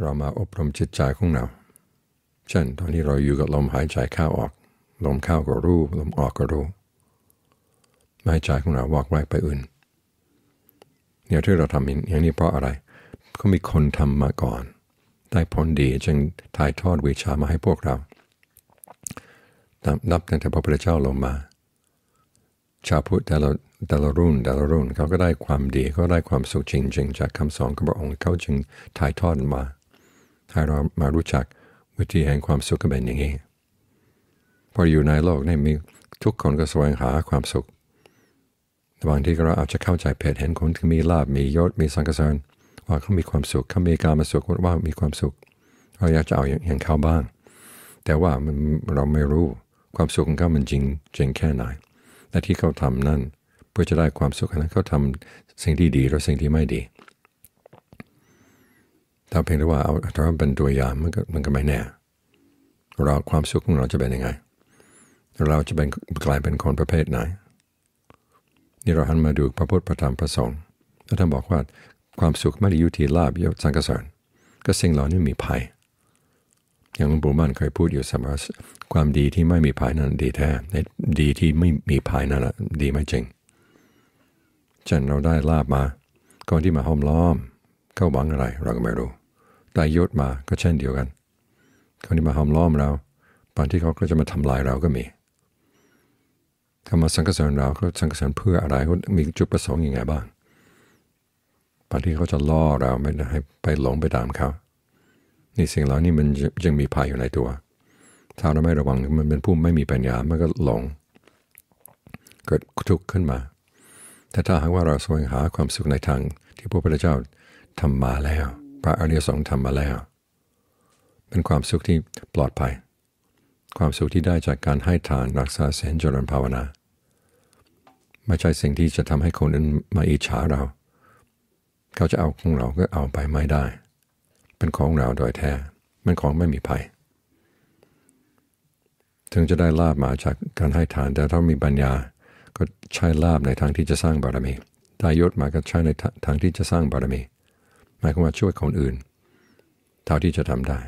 เรามาอบรมจิตใจของเรา เช่นตอนที่เราอยู่กับลมหายใจเข้าออก ลมเข้าก็รู้ ลมออกก็รู้ไม่ให้ใจของเราวอกแวกไปอื่น เนี่ยที่เราทำอย่างนี้เพราะอะไร ก็มีคนทำมาก่อน ได้ผลดีจึงถ่ายทอดวิชามาให้พวกเรานับตั้งแต่พระพุทธเจ้าลงมา ชาวพุทธแต่ละแต่ละรุ่นแต่ละรุ่นเขาก็ได้ความดีเขาได้ความสุขจริงๆ จากคำสอนของพระองค์เขาจึงถ่ายทอดมา ให้เรามารู้จักวิธีแห่งความสุขเป็นอย่างนี้ พออยู่ในโลกนี่มีทุกคนก็แสวงหาความสุขบางทีเราอาจจะเข้าใจเพจเห็นคนที่มีลาบมียศมีสังกสารว่าเขามีความสุขเขามีการมาสุขว่ามีความสุข เราอยากจะเอาอย่างเขาบ้าง แต่ว่ามันเราไม่รู้ความสุขของเขามันจริงจริงแค่ไหนและที่เขาทำนั่นเพื่อจะได้ความสุขนั้นเขาทำสิ่งที่ดีหรือสิ่งที่ไม่ดี ถ้าเพียงแต่ว่าเอาถ้าเป็นตัวอย่างมันก็มันก็ไม่แน่ เราความสุขของเราจะเป็นยังไง เราจะเป็นกลายเป็นคนประเภทไหน นี่เราหันมาดูพระพุทธพระธรรมพระสงฆ์แล้วท่านบอกว่าความสุขไม่ได้อยู่ที่ลาบยศสังกสารก็สิ่งเหล่านี้มีภัย อย่างหลวงปู่มั่นเคยพูดอยู่เสมอความดีที่ไม่มีภัยนั้นดีแท้ดีที่ไม่มีภัยนั้นแหละดีไม่จริงเช่นเราได้ลาบมาก่อนที่มาห้อมล้อม เขาหวังอะไรเราก็ไม่รู้ได้ยศมาก็เช่นเดียวกันคนที่มาห้อมล้อมเราบางที่เขาก็จะมาทำลายเราก็มีถ้ามาสังกสรเราเขาสังกสรเพื่ออะไรเขามีจุดประสงค์ยังไงบ้างบางที่เขาจะล่อเราไม่ให้ไปหลงไปตามเขา นี่สิ่งเหล่านี้มันยังมีภัยอยู่ในตัว ถ้าเราไม่ระวังมันเป็นผู้ไม่มีปัญญา มันก็หลง เกิดทุกข์ขึ้นมา แต่ถ้าหากว่าเราแสวงหาความสุขในทางที่พระพุทธเจ้า ทำมาแล้ว พระอริยสงฆ์ทำมาแล้ว เป็นความสุขที่ปลอดภัย ความสุขที่ได้จากการให้ทานรักษาเสนเจริญภาวนา ไม่ใช่สิ่งที่จะทำให้คนอื่นมาอิจฉาเรา เขาจะเอาของเราก็เอาไปไม่ได้ เป็นของเราโดยแท้มันของไม่มีภัย ถึงจะได้ลาบมาจากการให้ทาน แต่ถ้ามีปัญญาก็ใช้ลาบในทางที่จะสร้างบารมีได้ยศมาก็ใช้ในทางที่จะสร้างบารมีายความว่าช่วยคนอื่น เท่าที่จะทำได้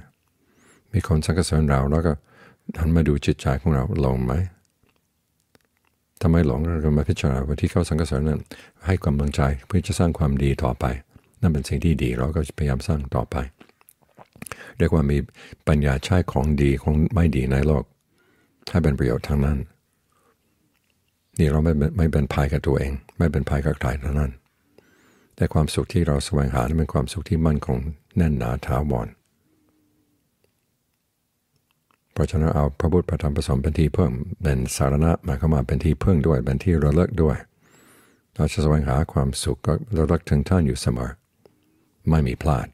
มีคนสังกสรเราแล้วก็หันมาดูจิตใจของเราหลงไหมทำไมหลงเรามาพิจารณาว่าที่เขาสังเกัสนั้นให้กำลังใจเพื่อจะสร้างความดีต่อไป นั่นเป็นสิ่งที่ดีเราก็พยายามสร้างต่อไป เรียกว่ามีปัญญาใช้ของดีของไม่ดีในโลกให้เป็นประโยชน์ทางนั้นนี่เราไม่ไม่เป็นภัยกับตัวเอง ไม่เป็นภัยกับใครทั้งนั้น แต่ความสุขที่เราแสวงหาเป็นความสุขที่มั่นคงแน่นหนาถาวรเพราะฉะนั้นเอาพระพุทธพระธรรมผสมเป็นที่เพิ่มเป็นสารณะมาเข้ามาเป็นที่เพิ่งด้วยเป็นที่ระลึกด้วย เราจะแสวงหาความสุขก็ระลึกถึงท่านอยู่เสมอ ไม่มีพลาด